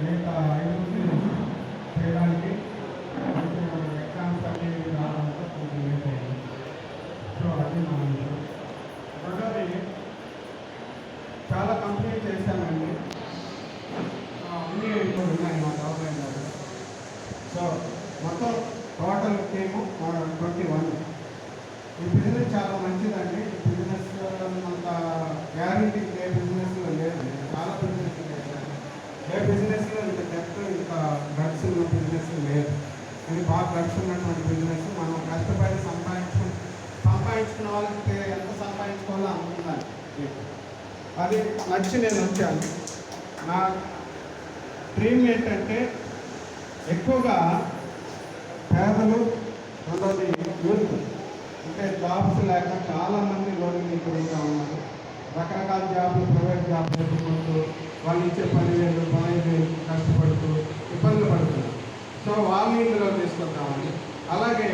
మిగతా ఐదుగురిని చేయడానికి ఎగ్జామ్స్ అన్ని రావడంతో కొంచెం లేట్ అయింది సో అది మా రెండోది చాలా కంప్లీట్ చేశానండి అన్నీ ఇప్పుడు ఉన్నాయి మా గవర్నమెంట్ దగ్గర సో మొత్తం టోటల్ టీము ట్వంటీ వన్ ఈ బిజినెస్ చాలా మంచిదండి బిజినెస్ అంత గ్యారంటీ ఏ బిజినెస్ లేదు చాలా బిజినెస్ చేశాను ఏ బిజినెస్లో ఇంత డెప్త్ ఇంత డ్రగ్స్ ఉన్న బిజినెస్ లేదు. ఇది బాగా డ్రగ్స్ ఉన్నటువంటి బిజినెస్ మనం కష్టపడి సంపాదించు సంపాదించుకున్న వాళ్ళకి ఎంత సంపాదించుకోవాలో అనుకున్నాను అది నచ్చి నేను వచ్చాను. నా డ్రీమ్ ఏంటంటే ఎక్కువగా పేదలు రెండోది యూత్ అంటే జాబ్స్ లేక చాలామంది లోన్లు తిరుగుతూ ఉన్నారు. రకరకాల జాబులు ప్రైవేట్ జాబ్లు పెట్టుకుంటూ వాళ్ళు ఇచ్చే పదివేలు వేలు తాగునీటిలో తీసుకొద్దామని అలాగే